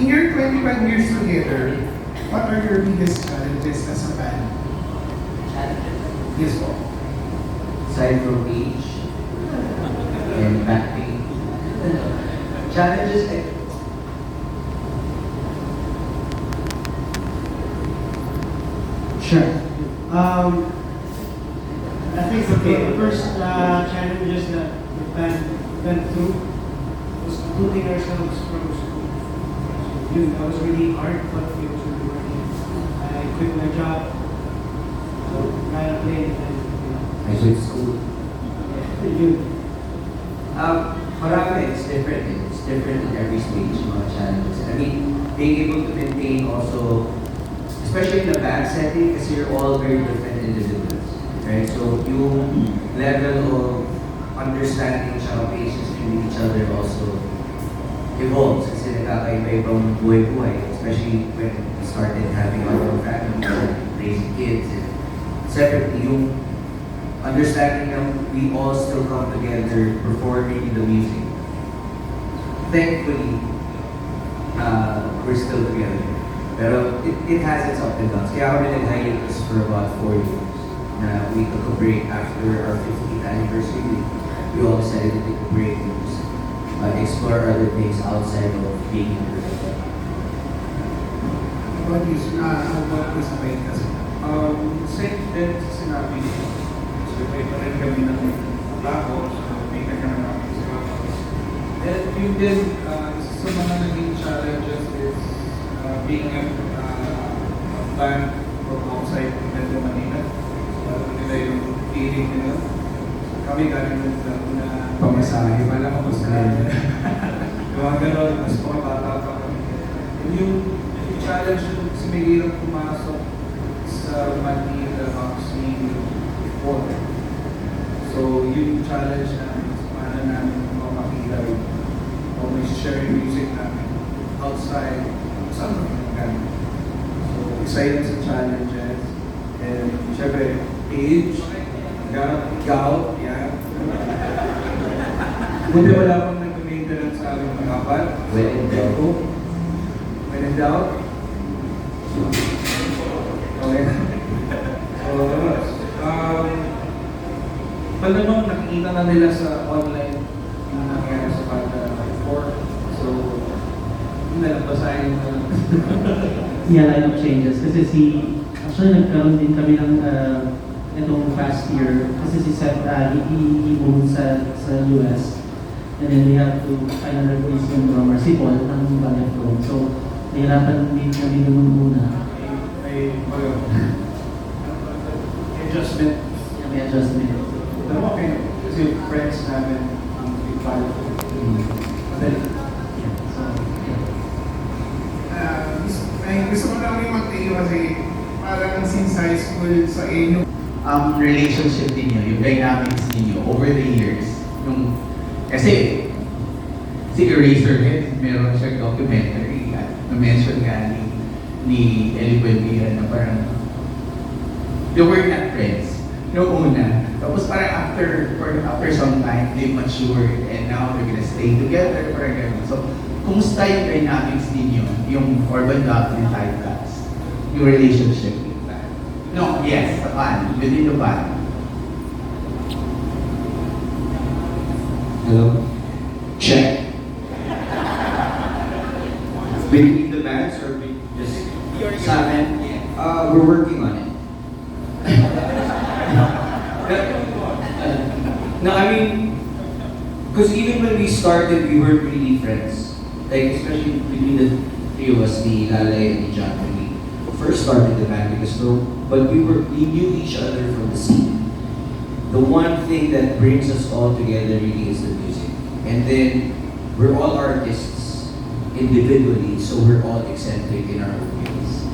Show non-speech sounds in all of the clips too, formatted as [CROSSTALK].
in your 21 years together, what are your biggest challenges as a band? Challenges? Yes po. Aside from age and back pain. Challenges, eh, Sure. Um, I think okay, the first uh, challenges that the band went through was putting ourselves from school. So, that was really hard, but it was really working. I quit my job, so got a plane, and you know, I quit school. yeah, [LAUGHS] yun. Um, marami, it's different. It's different in every stage, mga challenges. I mean, being able to maintain also, especially in the band setting, kasi you're all very different individuals, right? So, yung level of understanding siya, patience between each other also evolves kasi nagkakaiba-ibang buhay-buhay, especially when we started having our own families, raising kids, and separately, yung understanding that we all still come together performing in the music. Thankfully, uh, we're still together. Pero it, it has its ups and downs. Kaya kami nag-hiatus for about four years na we took a break after our 50th anniversary. We all decided to take a break and just explore other things outside of being band. What is, uh, what is? Um, same sa sinabi niyo. So, pa rin kami ng trabaho. So, may kanya namin sa office. And yun din, uh, sa mga naging challenges is uh, being a, uh, band from outside Metro Manila. So, alam nila yung feeling nila. kami galing ng na pamasahe, wala ko sa Gawa gano'n, mas mga bata pa kami. Yung, yung challenge kasi may hirap pumasok sa Manila Boxing 4. So, yun yung challenge namin. Paano namin mapakilay o may share music namin outside saan mo ginagamit. So, excited sa challenges. And, syempre, age, gout, Buti wala pang nag-maintenance sa aming kapal. When in doubt. When in doubt. Okay. So, um, malamang nakikita na nila sa online yung nangyari sa banda before. So, yun na lang, basahin na lang. [LAUGHS] Yeah, line of changes. Kasi si, actually nagkaroon din kami ng uh, itong past year. Kasi si Seth, uh, he- he moved sa, sa US. And then we have to find a replacement drummer, si Paul, ng Ballet Flow. So, nahirapan din kami naman muna. May, may, adjustment. Yeah, may adjustment. Pero okay, kasi friends namin ang ipalo. Madali. Yeah, so, yeah. Uh, gusto, ko lang yung mag-tayo kasi parang since high school sa inyo, ang relationship ninyo, yung dynamics ninyo over the years, yung, kasi, si Eraserhead, meron siyang documentary na-mention nga ni, ni Eli Buendia na parang, they were not friends noong una. Tapos parang after, for, after some time, they matured and now they're gonna stay together, parang ganun. So, kumusta yung dynamics ninyo, yung Urban Doctrine typecast, yung relationship with? No, yes, the band, within the band. Hello? Check. Between the bands or be just sa amin? Uh, we're working on it. no, I mean, because even when we started, we weren't really friends. Like, especially between the three of us, me, Lalay, and John, when we first started the band, because no, but we were, we knew each other from the scene. The one thing that brings us all together really is the music. And then, we're all artists individually, so we're all eccentric in our own ways.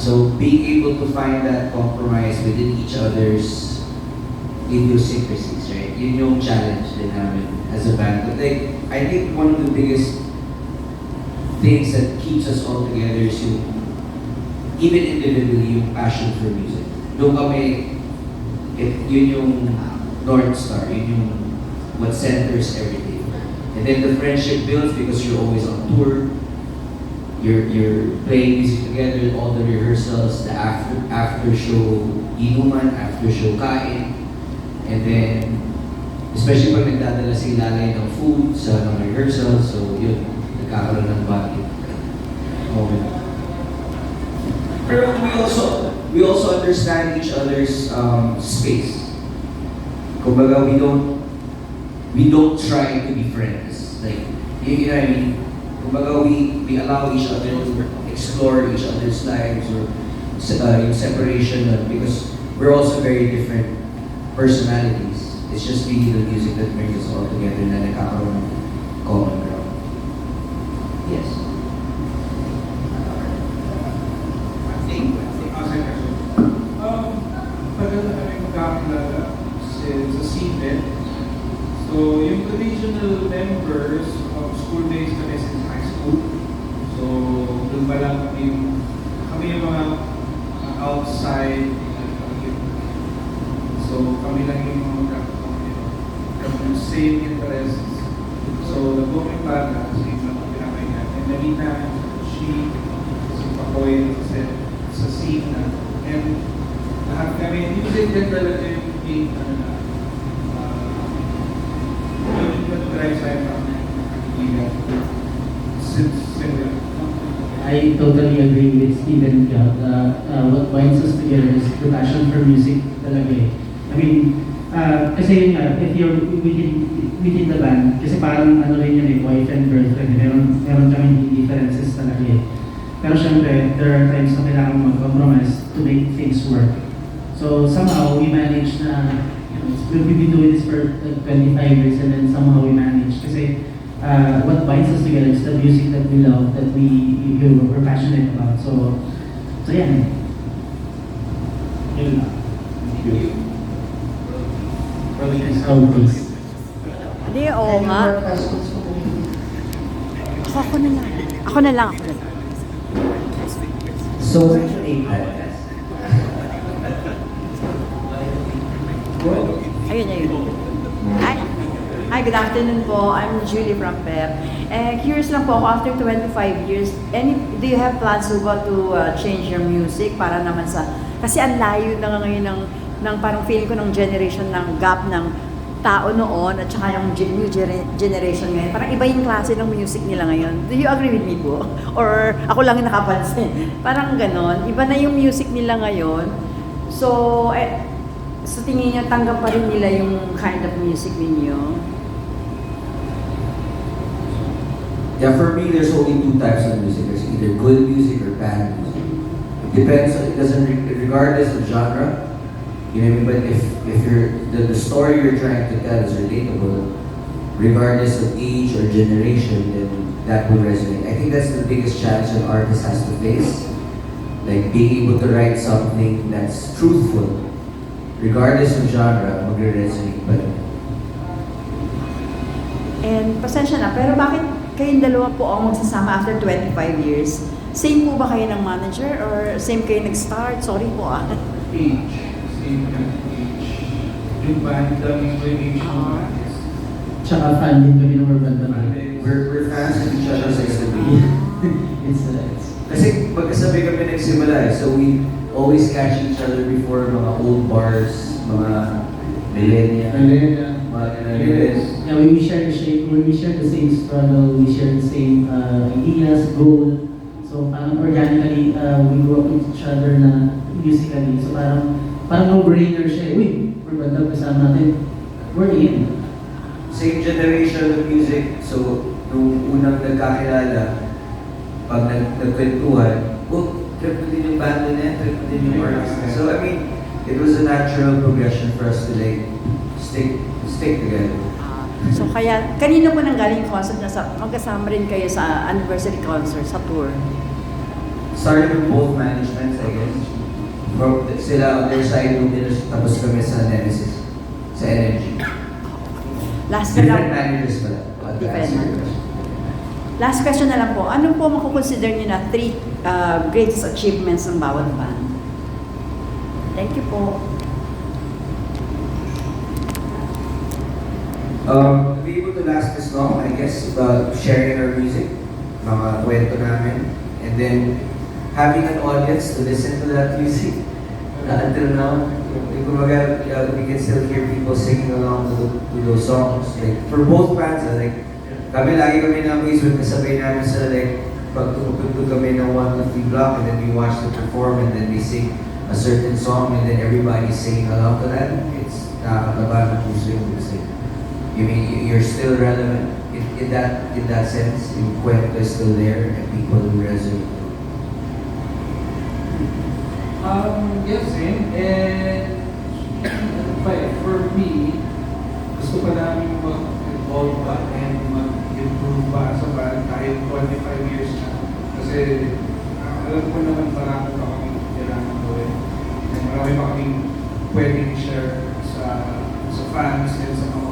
So being able to find that compromise within each other's idiosyncrasies, right? Yun yung challenge din namin as a band. But like, I think one of the biggest things that keeps us all together is yung, even individually, yung passion for music. Doon kami, it, yun yung North Star, yun yung what centers everything. And then the friendship builds because you're always on tour. you're you're playing music together, all the rehearsals, the after after show inuman, after show kain, and then especially pag nagdadala si Lalay ng food sa mga rehearsals, so yun, nagkakaroon ng bonding moment. Pero we also we also understand each other's um, space. Kumbaga, we don't we don't try to be friends. Like, you, know what I mean? Kumbaga, we, we allow each other to explore each other's lives or uh, yung separation uh, because we're also very different personalities. It's just really the music that brings us all together na nagkakaroon ng common original members of school days kami since high school. So, doon pa lang kami kami yung mga uh, outside. uh, So, kami lang yung mga magkakilala. Kami yung same interests. So, nag-booking banda, same lang ang pinakaingat. And nalita namin she, si Pakoy, sa, sa scene na. And lahat kami, music din talaga yung main, ano na, uh, yung nag-drive sa akin ang kaibigan. Since, simula. I totally agree with Steven Piat. Uh, uh, what binds us together is the passion for music talaga eh. I mean, uh, kasi yun nga, if you're within, within the band, kasi parang ano rin yun eh, wife and girlfriend, meron, meron kami differences talaga eh. Pero syempre, there are times na kailangan mag-compromise to make things work. So somehow, we manage na, you know, we've been doing this for like 25 years and then somehow we manage. Kasi uh, what binds us together is the music that we love, that we, we we're passionate about. So, so yeah. Yun lang. Oh, please. Hindi, oo nga. Ako, ako na lang. Ako na lang, ako na lang. So, Section 8 podcast. Ayun, ayun. Hi. Hi, good afternoon po. I'm Julie from PEP. Eh, curious lang po ako, after 25 years, any, do you have plans to go to uh, change your music para naman sa, kasi ang layo na nga ngayon ng, ng parang feeling ko ng generation ng gap ng tao noon at saka yung new gene- generation ngayon. Parang iba yung klase ng music nila ngayon. Do you agree with me po? [LAUGHS] Or ako lang nakapansin? [LAUGHS] Parang ganon. Iba na yung music nila ngayon. So, eh, sa tingin niyo, tanggap pa rin nila yung kind of music ninyo? Yeah, for me, there's only two types of music. There's either good music or bad music. It depends. It doesn't re- regardless of genre. You know what I mean? But if if you're the, the story you're trying to tell is relatable, regardless of age or generation, then that will resonate. I think that's the biggest challenge an artist has to face. Like being able to write something that's truthful, regardless of genre, magre-resonate pa. And pasensya na, pero bakit kayong dalawa po ang magsasama after 25 years? Same po ba kayo ng manager or same kayo nag-start? Sorry po ah. Age. Same kind of age. Yung banda, mismo yung age ng Ah. Tsaka din kami ng Urban Band. We're, we're fans of each other's [LAUGHS] exhibition. It's, uh, it's, Kasi magkasabi kami nagsimula eh. So we always catch each other before mga old bars, mga millennial, mga ganun. Yeah, we, we share the same, we share the same struggle, we share the same uh, ideas, goal. So parang organically, uh, we grew up with each other na musically. So parang, parang no-brainer siya. Uy, Urban Dub kasama natin. We're in. Same generation of music. So nung unang nagkakilala, pag nag nagkwentuhan, oh, trip ko din yung banda na yan, trip ko din yung artist. So I mean, it was a natural progression for us to like stick stick together. So kaya, kanina po nang galing concert na sa, magkasama rin kayo sa anniversary concert, sa tour. Started with both managements, I guess. From sila on their side, nung din tapos kami sa Nemesis, sa Energy. Last na lang. Different managers pala. Answer your question. Last question na lang po. Ano po makukonsider niyo na three uh, greatest achievements ng bawat band? Thank you po. Um, to be able to last this long, I guess, about sharing our music, mga kwento namin, And then having an audience to listen to that music uh, until now, kumbaga, uh, we can still hear people singing along to, to those songs. Like, for both bands, uh, like, kami lagi kami na-amaze when kasabay namin sa like, pag tumutugtog kami ng one, two, three block and then we watch them perform and then we sing a certain song and then everybody's singing along to that. It's nakakataba ng puso yung music. You mean, you- you're still relevant in, in that in that sense. Yung kwento is still there and people will resonate. Um, yes. And eh, for me, gusto pa namin mag-evolve pa and mag-improve pa sa band kahit 25 years na. Kasi uh, alam ko naman marami pa kami kailangan gawin. And marami pa kami pwedeng share sa sa fans and sa mga